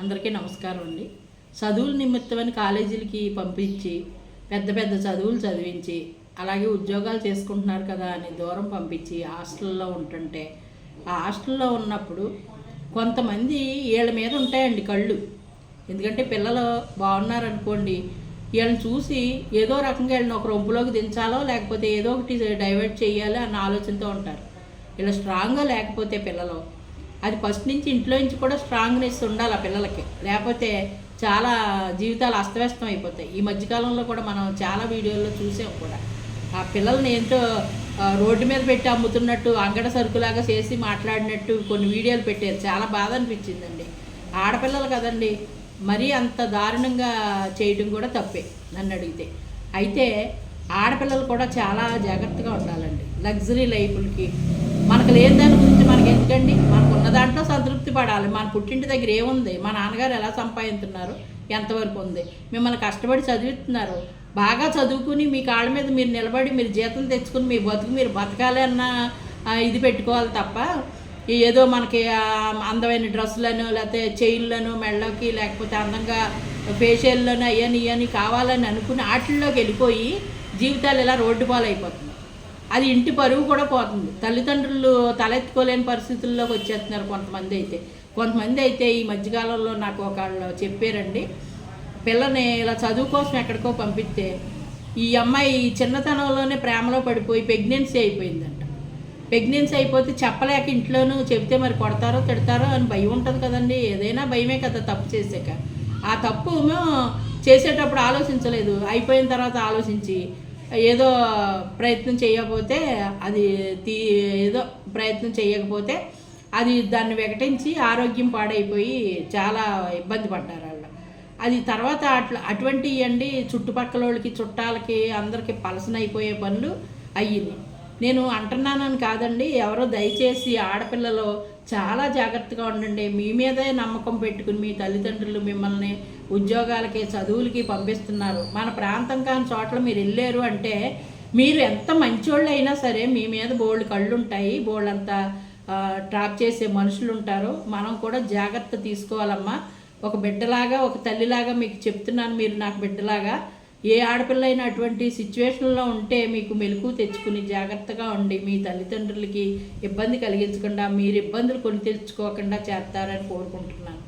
అందరికీ నమస్కారం అండి. చదువుల నిమిత్తమని కాలేజీలకి పంపించి పెద్ద పెద్ద చదువులు చదివించి అలాగే ఉద్యోగాలు చేసుకుంటున్నారు కదా అని దూరం పంపించి హాస్టల్లో ఉంటుంటే ఆ హాస్టల్లో ఉన్నప్పుడు కొంతమంది వీళ్ళ మీద ఉంటాయండి కళ్ళు. ఎందుకంటే పిల్లలు బాగున్నారనుకోండి వీళ్ళని చూసి ఏదో రకంగా వీళ్ళని ఒక రొంపులోకి దించాలో లేకపోతే ఏదో ఒకటి డైవర్ట్ చేయాలి అన్న ఆలోచనతో ఉంటారు. వీళ్ళు స్ట్రాంగ్గా లేకపోతే పిల్లలు అది ఫస్ట్ నుంచి ఇంట్లో నుంచి కూడా స్ట్రాంగ్నెస్ ఉండాలి ఆ పిల్లలకి. లేకపోతే చాలా జీవితాలు అస్తవ్యస్తం అయిపోతాయి. ఈ మధ్యకాలంలో కూడా మనం చాలా వీడియోల్లో చూసాం కూడా. ఆ పిల్లల్ని ఏంటో రోడ్డు మీద పెట్టి అమ్ముతున్నట్టు అంగడ సరుకులాగా చేసి మాట్లాడినట్టు కొన్ని వీడియోలు పెట్టారు. చాలా బాధ అనిపించిందండి. ఆడపిల్లలు కదండి మరీ అంత దారుణంగా చేయడం కూడా తప్పే నన్ను అడిగితే. అయితే ఆడపిల్లలు కూడా చాలా జాగ్రత్తగా ఉండాలండి. లగ్జరీ లైఫ్లకి మనకు లేని దాని గురించి మనకి ఎందుకండి మనకు పడాలి మన పుట్టింటి దగ్గర ఏముంది? మా నాన్నగారు ఎలా సంపాదిస్తున్నారు ఎంతవరకు ఉంది? మిమ్మల్ని కష్టపడి చదివిస్తున్నారు బాగా చదువుకుని మీ కాళ్ళ మీద మీరు నిలబడి మీరు జీతం తెచ్చుకుని మీ బతుకు మీరు బతకాలి అన్న ఇది పెట్టుకోవాలి తప్ప ఏదో మనకి అందమైన డ్రెస్సులను లేకపోతే చైన్లను మెళ్ళకి లేకపోతే అందంగా ఫేషియల్లను అయ్యని ఇవని కావాలని అనుకుని వాటిల్లోకి వెళ్ళిపోయి జీవితాలు ఇలా రోడ్డు పాలైపోతుంది అది ఇంటి పరువు కూడా పోతుంది. తల్లిదండ్రులు తలెత్తుకోలేని పరిస్థితుల్లోకి వచ్చేస్తున్నారు కొంతమంది అయితే. కొంతమంది అయితే ఈ మధ్యకాలంలో నాకు ఒకళ్ళు చెప్పారండి పిల్లని ఇలా చదువు కోసం ఎక్కడికో పంపిస్తే ఈ అమ్మాయి చిన్నతనంలోనే ప్రేమలో పడిపోయి ప్రెగ్నెన్సీ అయిపోయిందంట. ప్రెగ్నెన్సీ అయిపోతే చెప్పలేక ఇంట్లోనూ చెబితే మరి కొడతారో తిడతారో అని భయం ఉంటుంది కదండి. ఏదైనా భయమే కదా తప్పు చేసాక ఆ తప్పు చేసేటప్పుడు ఆలోచించలేదు. అయిపోయిన తర్వాత ఆలోచించి ఏదో ప్రయత్నం చేయకపోతే అది తీ ఏదో ప్రయత్నం చేయకపోతే అది దాన్ని వికటించి ఆరోగ్యం పాడైపోయి చాలా ఇబ్బంది పడ్డారు వాళ్ళు. అది తర్వాత అట్లా అటువంటివి అండి చుట్టుపక్కల వాళ్ళకి చుట్టాలకి అందరికి పలసనైపోయే పనులు అయ్యింది నేను అంటున్నానని కాదండి ఎవరో దయచేసి ఆడపిల్లలు చాలా జాగ్రత్తగా ఉండండి. మీ మీదే నమ్మకం పెట్టుకుని మీ తల్లిదండ్రులు మిమ్మల్ని ఉద్యోగాలకి చదువులకి పంపిస్తున్నారు. మన ప్రాంతం కాని చోట్ల మీరు వెళ్ళారు అంటే మీరు ఎంత మంచోళ్ళు అయినా సరే మీ మీద బోల్డ్ కళ్ళు ఉంటాయి బోల్డ్ అంతా ట్రాప్ చేసే మనుషులు ఉంటారు. మనం కూడా జాగ్రత్త తీసుకోవాలమ్మా. ఒక బిడ్డలాగా ఒక తల్లిలాగా మీకు చెప్తున్నాను మీరు నాకు బిడ్డలాగా. ఏ ఆడపిల్ల అయినా అటువంటి సిచ్యువేషన్లో ఉంటే మీకు మెలకు తెచ్చుకుని జాగ్రత్తగా ఉండి మీ తల్లిదండ్రులకి ఇబ్బంది కలిగించకుండా మీరు ఇబ్బందులు కొని తెచ్చుకోకుండా చేస్తారని కోరుకుంటున్నాను.